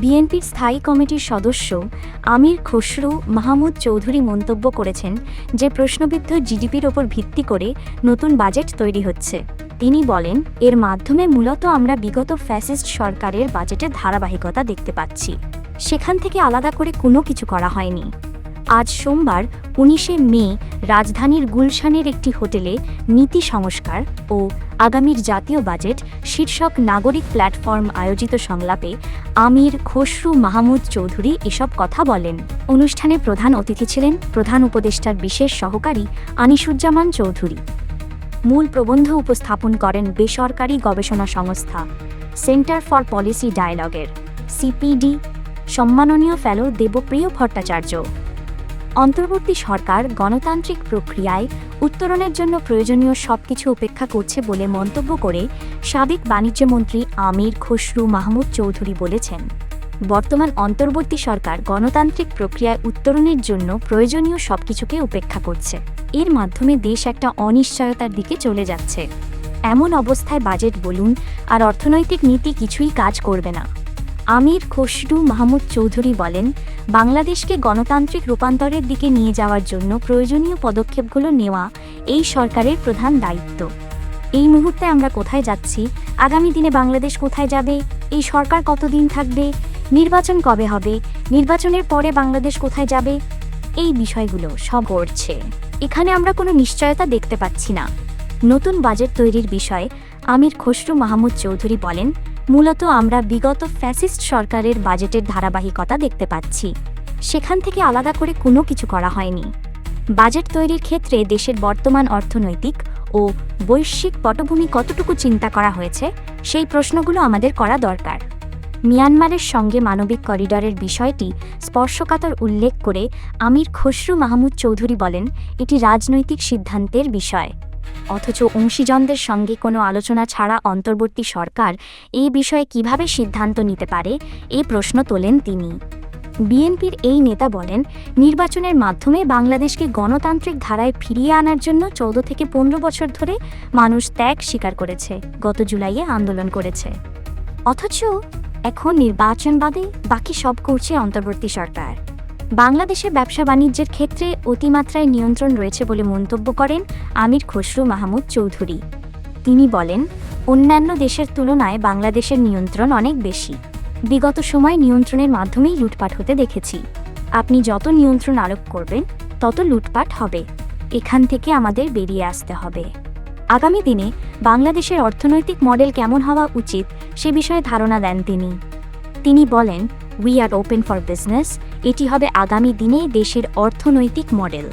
বিএনপির স্থায়ী কমিটির সদস্য আমির খসরু মাহমুদ চৌধুরী মন্তব্য করেছেন যে প্রশ্নবিদ্ধ জিডিপির ওপর ভিত্তি করে নতুন বাজেট তৈরি হচ্ছে। তিনি বলেন, এর মাধ্যমে মূলত আমরা বিগত ফ্যাসিস্ট সরকারের বাজেটের ধারাবাহিকতা দেখতে পাচ্ছি। সেখান থেকে আলাদা করে কোনো কিছু করা হয়নি। আজ সোমবার উনিশে মে রাজধানীর গুলশানের একটি হোটেলে নীতি সংস্কার ও আগামীর জাতীয় বাজেট শীর্ষক নাগরিক প্ল্যাটফর্ম আয়োজিত সংলাপে আমির খসরু মাহমুদ চৌধুরী এসব কথা বলেন। অনুষ্ঠানে প্রধান অতিথি ছিলেন প্রধান উপদেষ্টার বিশেষ সহকারী আনিসুজ্জামান চৌধুরী। মূল প্রবন্ধ উপস্থাপন করেন বেসরকারি গবেষণা সংস্থা সেন্টার ফর পলিসি ডায়ালগের সিপিডি। সম্মাননীয় ফেলো দেবপ্রিয় ভট্টাচার্য। অন্তর্বর্তী সরকার গণতান্ত্রিক প্রক্রিয়ায় উত্তরণের জন্য প্রয়োজনীয় সবকিছু উপেক্ষা করছে বলে মন্তব্য করে সাবেক বাণিজ্যমন্ত্রী আমির খসরু মাহমুদ চৌধুরী বলেছেন, বর্তমান অন্তর্বর্তী সরকার গণতান্ত্রিক প্রক্রিয়ায় উত্তরণের জন্য প্রয়োজনীয় সবকিছুকে উপেক্ষা করছে। এর মাধ্যমে দেশ একটা অনিশ্চয়তার দিকে চলে যাচ্ছে। এমন অবস্থায় বাজেট বলুন আর অর্থনৈতিক নীতি কিছুই কাজ করবে না। আমির খসরু মাহমুদ চৌধুরী বলেন, বাংলাদেশকে গণতান্ত্রিক রূপান্তরের দিকে নিয়ে যাওয়ার জন্য প্রয়োজনীয় পদক্ষেপগুলো নেওয়া এই সরকারের প্রধান দায়িত্ব। এই মুহূর্তে আমরা কোথায় যাচ্ছি? আগামী দিনে বাংলাদেশ কোথায় যাবে? এই সরকার কতদিন থাকবে? নির্বাচন কবে হবে? নির্বাচনের পরে বাংলাদেশ কোথায় যাবে? এই বিষয়গুলো সব করছে। এখানে আমরা কোনো নিশ্চয়তা দেখতে পাচ্ছি না। নতুন বাজেট তৈরির বিষয়ে আমির খসরু মাহমুদ চৌধুরী বলেন মূলত আমরা বিগত ফ্যাসিস্ট সরকারের বাজেটের ধারাবাহিকতা দেখতে পাচ্ছি। সেখান থেকে আলাদা করে কোনো কিছু করা হয়নি। বাজেট তৈরির ক্ষেত্রে দেশের বর্তমান অর্থনৈতিক ও বৈশ্বিক পটভূমি কতটুকু চিন্তা করা হয়েছে, সেই প্রশ্নগুলো আমাদের করা দরকার। মিয়ানমারের সঙ্গে মানবিক করিডরের বিষয়টি স্পর্শকাতর উল্লেখ করে আমির খসরু মাহমুদ চৌধুরী বলেন, এটি রাজনৈতিক সিদ্ধান্তের বিষয়। অথচ অংশীজনদের সঙ্গে কোনো আলোচনা ছাড়া অন্তর্বর্তী সরকার এই বিষয়ে কীভাবে সিদ্ধান্ত নিতে পারে, এ প্রশ্ন তোলেন তিনি। বিএনপির এই নেতা বলেন, নির্বাচনের মাধ্যমে বাংলাদেশকে গণতান্ত্রিক ধারায় ফিরিয়ে আনার জন্য চৌদ্দ থেকে পনেরো বছর ধরে মানুষ ত্যাগ স্বীকার করেছে, গত জুলাইয়ে আন্দোলন করেছে। অথচ এখন নির্বাচন বাদে বাকি সব করছে অন্তর্বর্তী সরকার। বাংলাদেশে ব্যবসা বাণিজ্যের ক্ষেত্রে অতিমাত্রায় নিয়ন্ত্রণ রয়েছে বলে মন্তব্য করেন আমির খসরু মাহমুদ চৌধুরী। তিনি বলেন, অন্যান্য দেশের তুলনায় বাংলাদেশের নিয়ন্ত্রণ অনেক বেশি। বিগত সময় নিয়ন্ত্রণের মাধ্যমেই লুটপাট হতে দেখেছি। আপনি যত নিয়ন্ত্রণ আরোপ করবেন, তত লুটপাট হবে। এখান থেকে আমাদের বেরিয়ে আসতে হবে। আগামী দিনে বাংলাদেশের অর্থনৈতিক মডেল কেমন হওয়া উচিত, সে বিষয়ে ধারণা দেন তিনি। তিনি বলেন we are open for business এটি হবে আগামী দিনে দেশের অর্থনৈতিক মডেল।